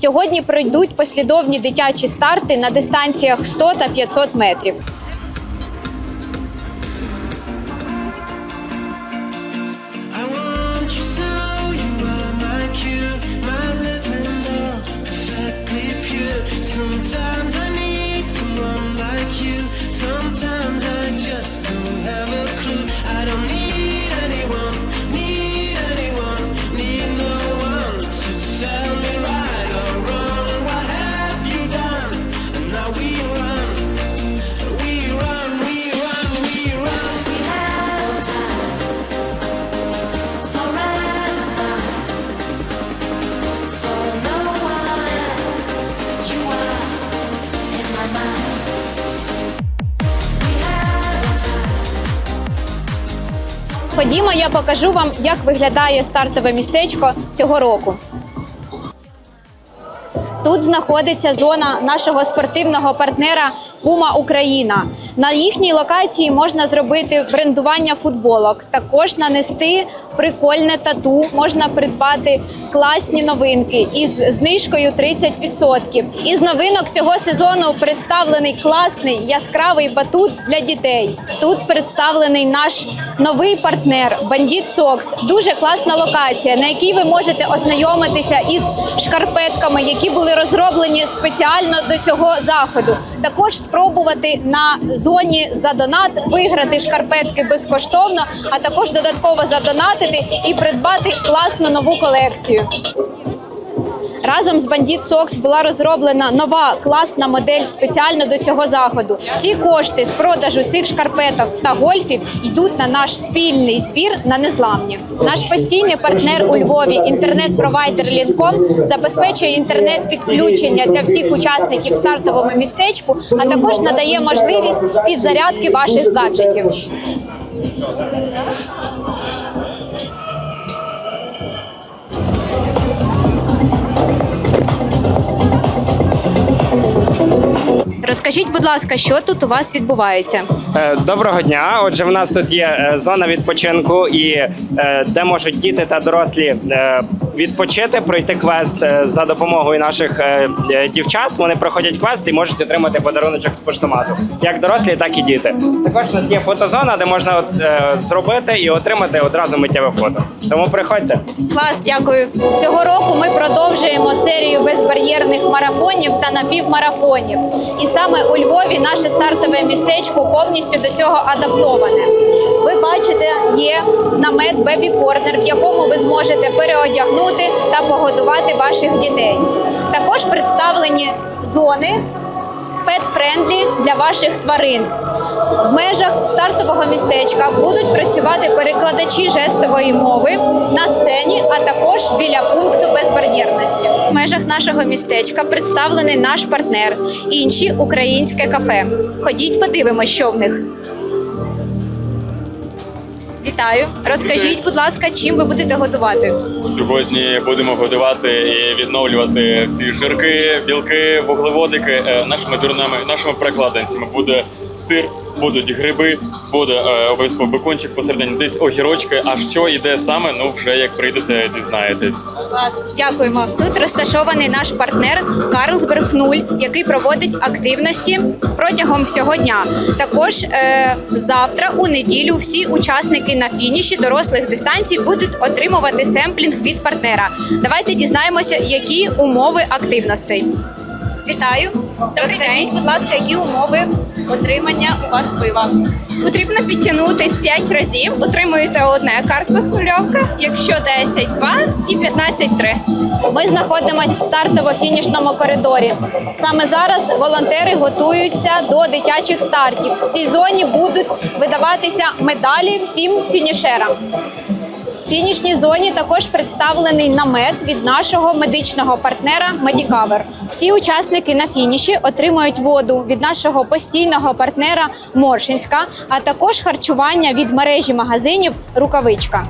Сьогодні пройдуть послідовні дитячі старти на дистанціях 100 та 500 метрів. Ходімо, я покажу вам, як виглядає стартове містечко цього року. Тут знаходиться зона нашого спортивного партнера Пума Україна. На їхній локації можна зробити брендування футболок, також нанести прикольне тату, можна придбати класні новинки із знижкою 30%. Із новинок цього сезону представлений класний яскравий батут для дітей. Тут представлений наш новий партнер Бандіт Сокс. Дуже класна локація, на якій ви можете ознайомитися із шкарпетками, які були розроблені спеціально до цього заходу. Також спробувати на зоні за донат виграти шкарпетки безкоштовно, а також додатково задонатити і придбати класну нову колекцію. Разом з Bandit Socks була розроблена нова класна модель спеціально до цього заходу. Всі кошти з продажу цих шкарпеток та гольфів йдуть на наш спільний збір на незламні. Наш постійний партнер у Львові, інтернет-провайдер Лінком, забезпечує інтернет-підключення для всіх учасників стартовому містечку, а також надає можливість підзарядки ваших гаджетів. Sunday. Розкажіть, будь ласка, що тут у вас відбувається? Е, Доброго дня. Отже, в нас тут є е, зона відпочинку, і е, де можуть діти та дорослі відпочити, пройти квест за допомогою наших дівчат. Вони проходять квест і можуть отримати подаруночок з поштомату, як дорослі, так і діти. Також у нас є фотозона, де можна от, зробити і отримати одразу миттєве фото. Тому приходьте. Клас, дякую. Цього року ми продовжуємо серію безбар'єрних марафонів та напівмарафонів. І саме у Львові наше стартове містечко повністю до цього адаптоване. Ви бачите, є намет Бебі Корнер, в якому ви зможете переодягнути та погодувати ваших дітей. Також представлені зони pet-friendly для ваших тварин. В межах стартового містечка будуть працювати перекладачі жестової мови на сцені, а також біля пункту безбар'єрності. В межах нашого містечка представлений наш партнер, інші українське кафе. Ходіть, подивимося, що в них. Вітаю! Розкажіть, будь ласка, чим ви будете готувати? Сьогодні будемо годувати і відновлювати всі жирки, білки, вуглеводики е, нашими дурними, нашими перекладинцями. Буде сир, будуть гриби, буде е, обов'язково бекончик посередині, десь огірочки. А що іде саме? Ну вже як прийдете, дізнаєтесь. Клас, дякуємо. Тут розташований наш партнер Карлсберг 0, який проводить активності протягом всього дня. Також е, завтра, у неділю, всі учасники на фініші дорослих дистанцій будуть отримувати семплінг від партнера. Давайте дізнаємося, які умови активностей. Вітаю! Розкажіть, будь ласка, які умови отримання у вас пива? Потрібно підтягнутись 5 разів, отримуєте одне Карсберг нульовка, якщо 10 – 2 і 15 – 3. Ми знаходимося в стартово-фінішному коридорі. Саме зараз волонтери готуються до дитячих стартів. В цій зоні будуть видаватися медалі всім фінішерам. Фінішній зоні також представлений намет від нашого медичного партнера Медікавер. Всі учасники на фініші отримують воду від нашого постійного партнера Моршинська, а також харчування від мережі магазинів Рукавичка.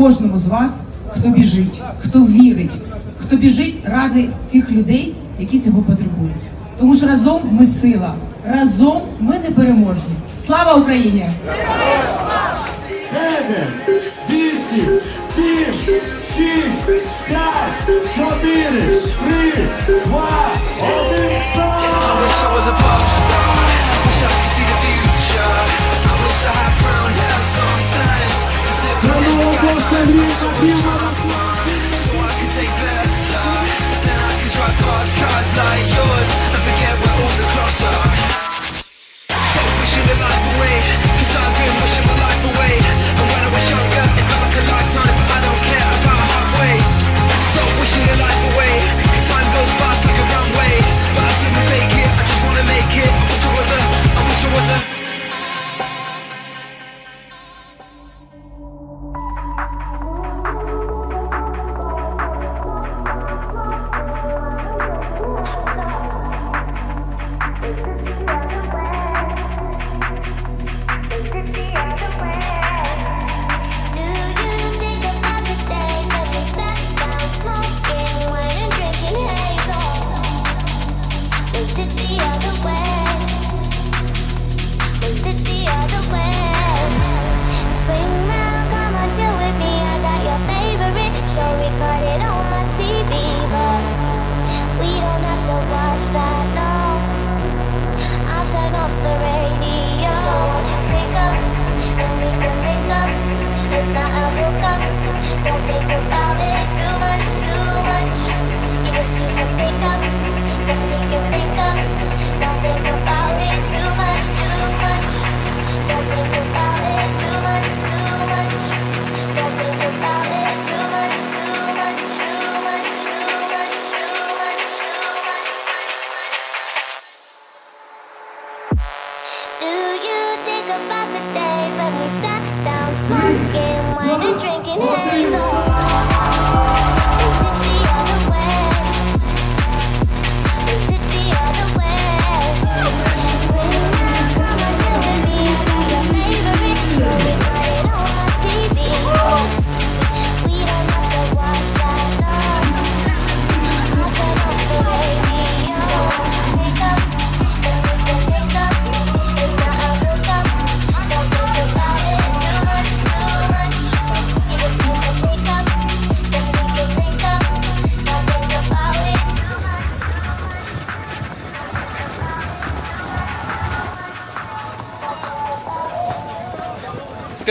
кожному з вас, хто біжить, хто вірить, хто біжить ради цих людей, які цього потребують. Тому що разом ми сила, разом ми непереможні. Слава Україні! Вісім, сім, шість, п'ять, чотири, три, два, один, стоп! Feliz, o da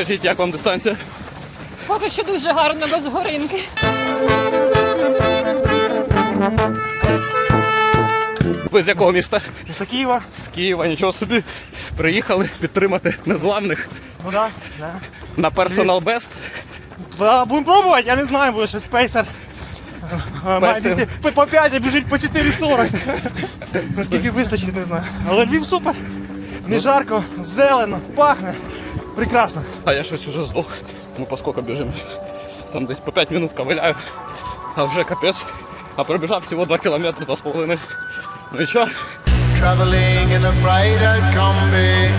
Скажіть, як вам дистанція? Поки що дуже гарно, без горинки. Ви з якого міста? Місто Києва. З Києва, нічого собі. Приїхали підтримати незламних Ну да, да. на Personal Best. Да, Будемо пробувати, я не знаю, буде щось пейсер. Е, Пейсер. по- по 5, а біжить по 4,40. Наскільки вистачить, не знаю. Але Львів супер. Не жарко, зелено, пахне. Прекрасно. А я щось уже здох. Ми по сколько біжимо? Там десь по 5 минут ковиляю. А вже капець. А пробіжав всього 2 кілометри, 2,5. Ну і що? Traveling in a freighter combi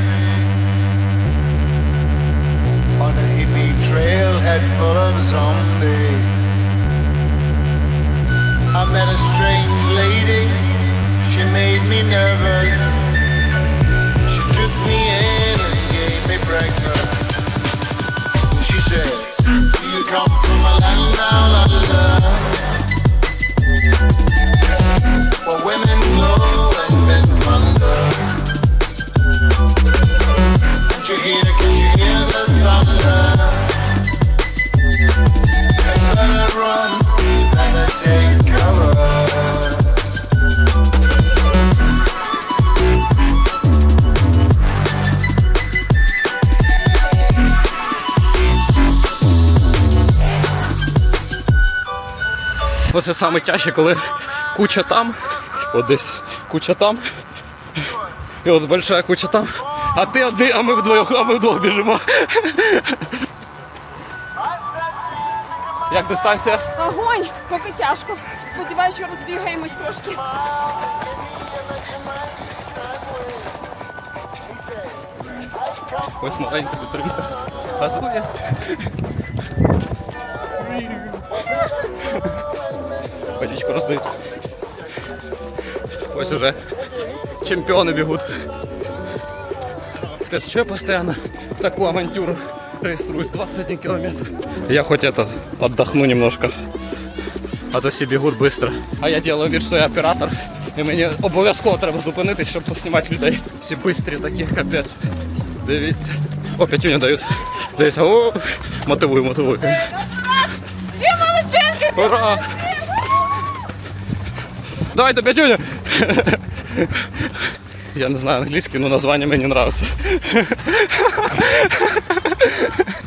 Оце саме тяжче, коли куча там, от десь куча там, і от большая куча там. А ти один, а ми вдвох, а ми вдвох біжимо. Як дистанція? Огонь, поки тяжко. Сподіваюсь, що розбігаємось трошки. Ось маленька підтримка. Газує. Водичку роздають. Ось уже чемпіони бігуть. Пес, що я постійно в таку авантюру реєструюсь 21 кілометр. Я хоч это отдохну немножко. А то всі бігуть швидко. А я делаю вид, що я оператор. І мені обов'язково треба зупинитись, щоб поснімати людей. Всі швидкі такі, капець. Дивіться. О, п'ятюню дають. Дивіться, о, мотивую, мотивую. Ура! Давайте п'ятюню! Я не знаю англійський, но названня мені нравится.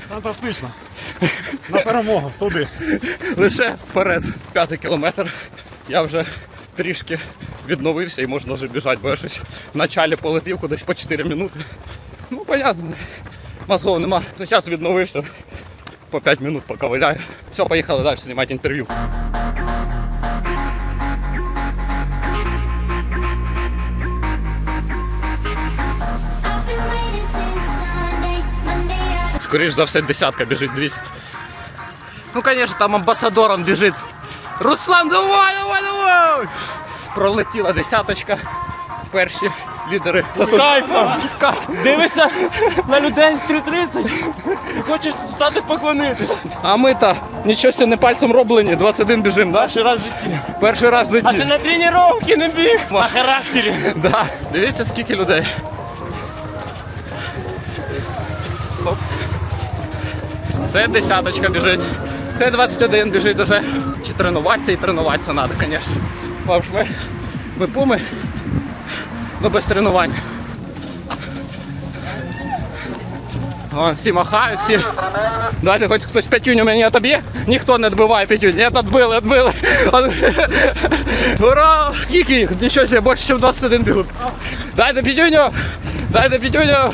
Фантастично. На перемогу, туди. Лише вперед. П'ятий кілометр. Я вже трішки відновився і можна вже біжати, бо я щось в началі полетів кудись по 4 минути. Ну, понятно. Мозгов нема. Зараз відновився. По 5 минут поковиляю. Все, поїхали далі знімати інтерв'ю. I've been waiting since Sunday, Monday. I Скоріш за все, десятка біжить 200. Ну, конечно, там амбасадором біжить. Руслан, давай, давай, давай! Пролетіла десяточка. Перші лідери. Це з кайфом! З кайфом. Дивишся на людей з 3.30 і хочеш стати поклонитись. А ми то нічого себе не пальцем роблені, 21 біжим, да? Перший раз в житті. Перший раз в А ти на тренування не біг, на характері. Да. Дивіться, скільки людей. Оп. Це десяточка біжить. Це 21 біжить уже. Чи тренуватися і тренуватися треба, звісно. Бо ж ми, ми пуми, ну без тренувань. Вон, всі махають, всі. Давайте хоч хтось п'ятюню мені отоб'є. Ніхто не відбиває п'ятюню. Ні, відбили, відбили. Ура! Скільки їх? Нічого себе, більше, ніж 21 бігуть. Дайте п'ятюню! Дайте п'ятюню!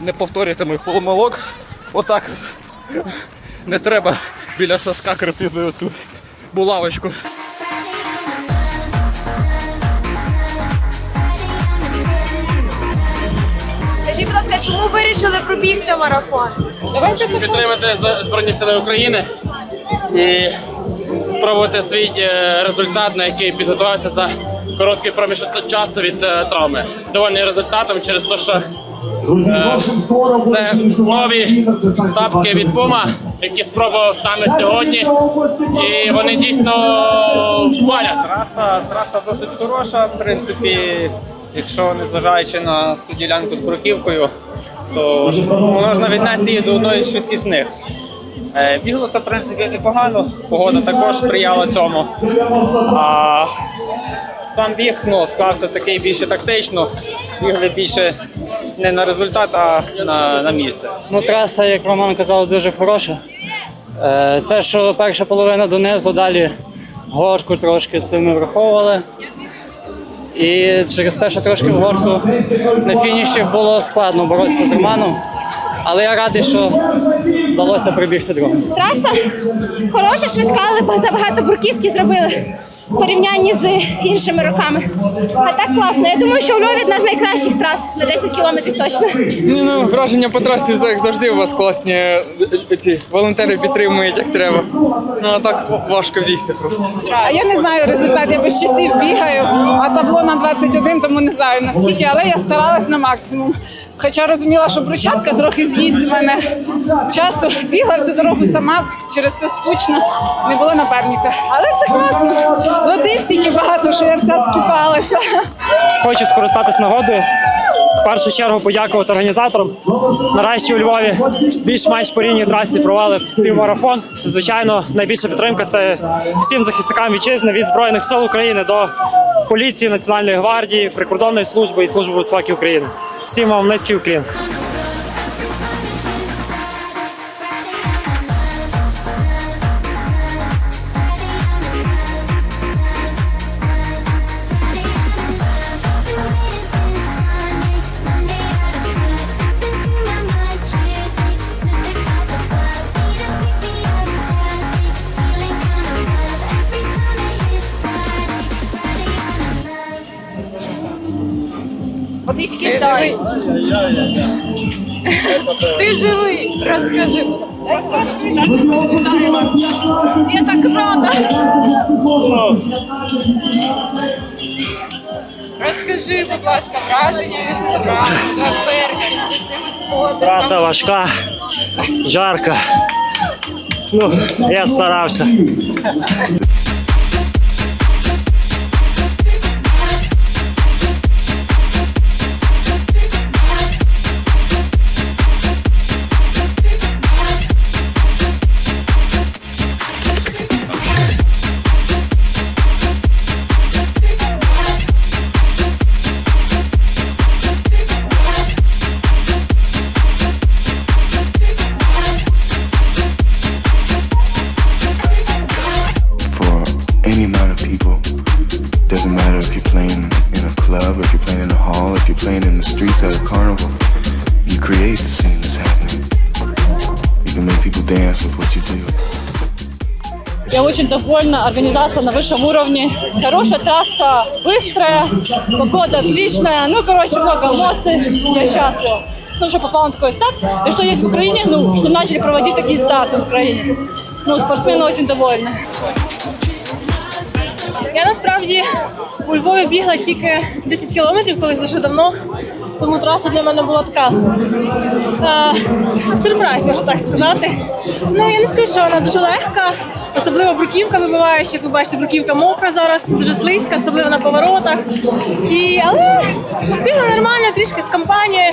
Не повторюйте моїх помилок. Отак. Не треба біля соска крепити цю булавочку. Чому вирішили пробігти марафон? Підтримати Збройні Сили України і спробувати свій е, результат, на який підготувався за короткий проміжок часу від е, травми. Довольний результатом через те, що е, це нові тапки від Puma, які спробував саме сьогодні. І вони дійсно валять. Траса, траса досить хороша. В принципі, якщо незважаючи на цю ділянку з бруківкою, то можна віднести її до одної з швидкісних. Е, Біглося, в принципі, непогано, погода також сприяла цьому. А сам біг ну, склався такий більше тактично, бігли більше не на результат, а на, на місце. Ну, траса, як Роман казав, дуже хороша. Е, Це що перша половина донизу, далі горку трошки це ми враховували. І через те, що трошки в горку на фініші було складно боротися з Романом. Але я радий, що вдалося прибігти другу. Траса хороша, швидка, але забагато бурківки зробили в порівнянні з іншими роками. А так класно. Я думаю, що у Львові одна з найкращих трас на 10 кілометрів точно. Ні, ну враження по трасі як завжди у вас класні. е, Ці волонтери підтримують як треба. Ну а так важко бігти просто. А я не знаю результат, я без часів бігаю, а табло на 21, тому не знаю наскільки, але я старалась на максимум. Хоча розуміла, що брусчатка трохи з'їсть в мене часу. Бігла всю дорогу сама, через те скучно, не було напарника. Але все класно. Води стільки багато, що я вся скупалася. Хочу скористатись нагодою. В першу чергу подякувати організаторам. Нарешті у Львові більш-менш по рівній трасі провели півмарафон. Звичайно, найбільша підтримка це всім захисникам вітчизни від Збройних сил України до поліції, Національної гвардії, прикордонної служби і служби безпеки України. Всім вам низький уклін. Водички дай. Ти живий. Розкажи. Я так рада. Розкажи, будь ласка, враження від трасі, перші з цим ходом. Траса важка, жарка. Ну, я старався. Я очень довольна, организация на высшем уровне. Хорошая трасса, быстрая, погода отличная. Ну, короче, много эмоций. Я счастлива. Ну, что попал на такой старт. И что есть в Украине, ну, что начали проводить такие старты в Украине. Ну, спортсмены очень довольны. Я насправді у Львові бігла тільки 10 кілометрів, колись дуже давно. Тому траса для мене була така е, сюрприз, можна так сказати. Ну я не скажу, що вона дуже легка, особливо бруківка вибиваюча. Як ви бачите, бруківка мокра зараз, дуже слизька, особливо на поворотах. І, але бігла нормально, трішки з компанією,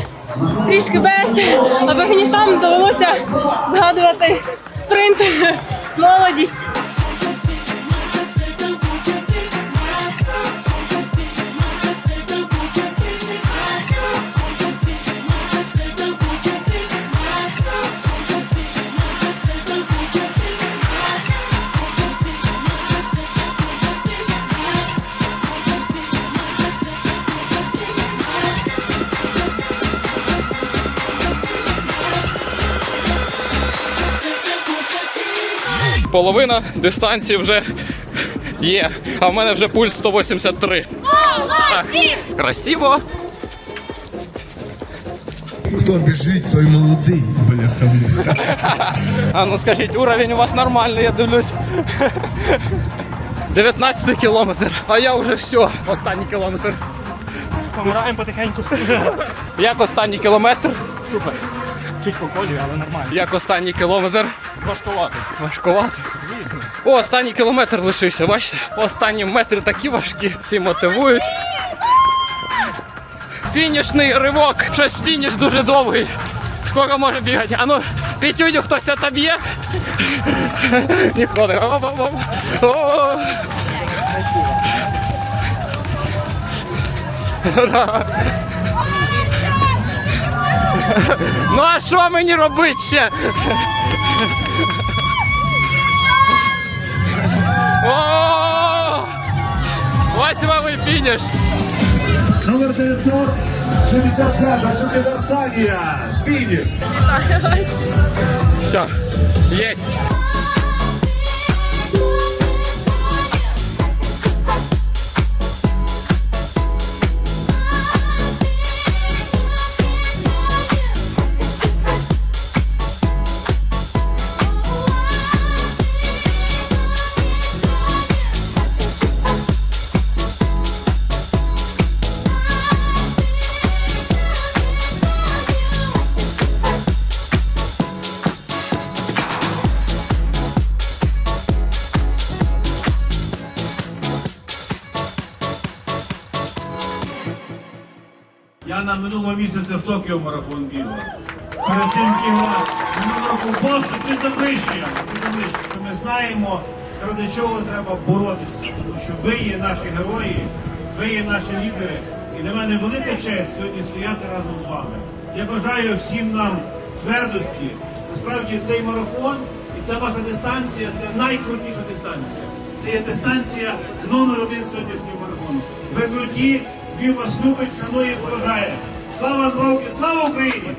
трішки без. А по фінішам довелося згадувати спринт, молодість. Половина дистанції вже є, а в мене вже пульс 183. Так, красиво. Хто біжить, той молодий, бляха. А ну скажіть, уровень у вас нормальний, я дивлюсь. 19 кілометр, а я вже все, останній кілометр. Помираємо потихеньку. Як останній кілометр? Супер. Чуть поколює, але нормально. Як останній кілометр? Важкувати. Важкувато. Звісно. О, останній кілометр лишився, бачите? Останні метри такі важкі, всі мотивують. Фінішний ривок. Щось фініш дуже довгий. Скоро може бігати. А ну, п'ятюню хтось отоб'є. Ніхто не. Ну а що мені робити ще? О! Восьмовий фініш! Номер 965, Чукидарсанія. Фініш. Все, есть. Місяця в Токіо марафон бігла. Перед тим бігла минулого року завищуємо. Що Ми знаємо, ради чого треба боротися. Тому що ви є наші герої, ви є наші лідери. І для мене велика честь сьогодні стояти разом з вами. Я бажаю всім нам твердості. Насправді цей марафон і ця ваша дистанція це найкрутіша дистанція. Це є дистанція номер один сьогоднішнього марафону. Ви круті, він вас любить, шанує, поважає. Слава Андровки, слава Україні!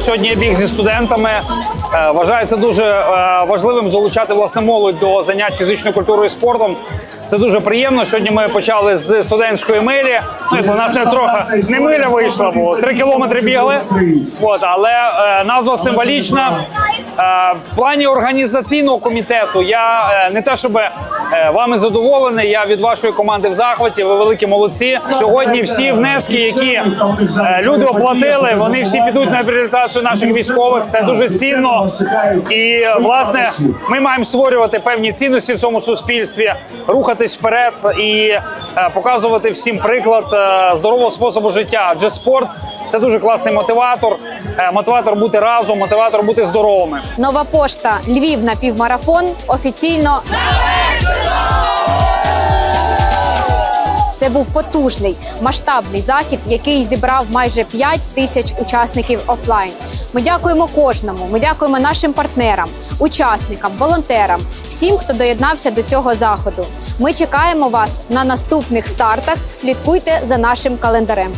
Сьогодні я біг зі студентами. Е, Вважається дуже е, важливим залучати власне молодь до занять фізичною культурою і спортом. Це дуже приємно. Сьогодні ми почали з студентської милі. Ну, у нас не трохи не миля вийшла, бо три кілометри бігли. От, але е, назва символічна. В плані організаційного комітету я не те, щоб вами задоволений. Я від вашої команди в захваті. Ви великі молодці. Сьогодні всі внески, які е, люди оплатили, вони всі підуть на реабілітацію наших військових. Це дуже цінно. І власне ми маємо створювати певні цінності в цьому суспільстві, рухатись вперед і е, показувати всім приклад е, здорового способу життя. Адже спорт це дуже класний мотиватор, е, мотиватор бути разом, мотиватор бути здоровими. Нова пошта Львів на півмарафон офіційно Це був потужний масштабний захід, який зібрав майже 5 тисяч учасників офлайн. Ми дякуємо кожному. Ми дякуємо нашим партнерам, учасникам, волонтерам, всім, хто доєднався до цього заходу. Ми чекаємо вас на наступних стартах. Слідкуйте за нашим календарем.